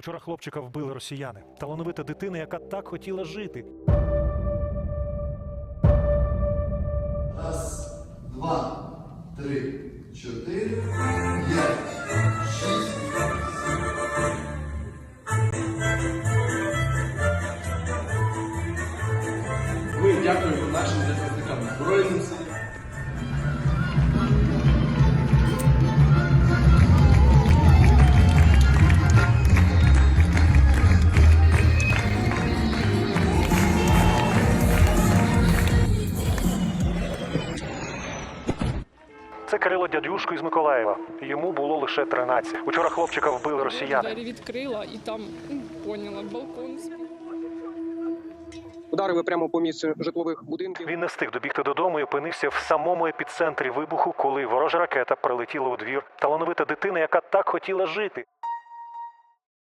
Учора хлопчика вбили росіяни. Талановита дитина, яка так хотіла жити. Раз, два, три, чотири, п'ять, шість. Ми дякуємо нашим захисникам Збройним силам. Це Кирило дядюшко із Миколаєва. Йому було лише 13. Учора хлопчика вбили росіяни. Двері відкрила і там поняла балкон. Ударили прямо по місцю житлових будинків. Він не встиг добігти додому і опинився в самому епіцентрі вибуху, коли ворожа ракета прилетіла у двір. Талановита дитина, яка так хотіла жити.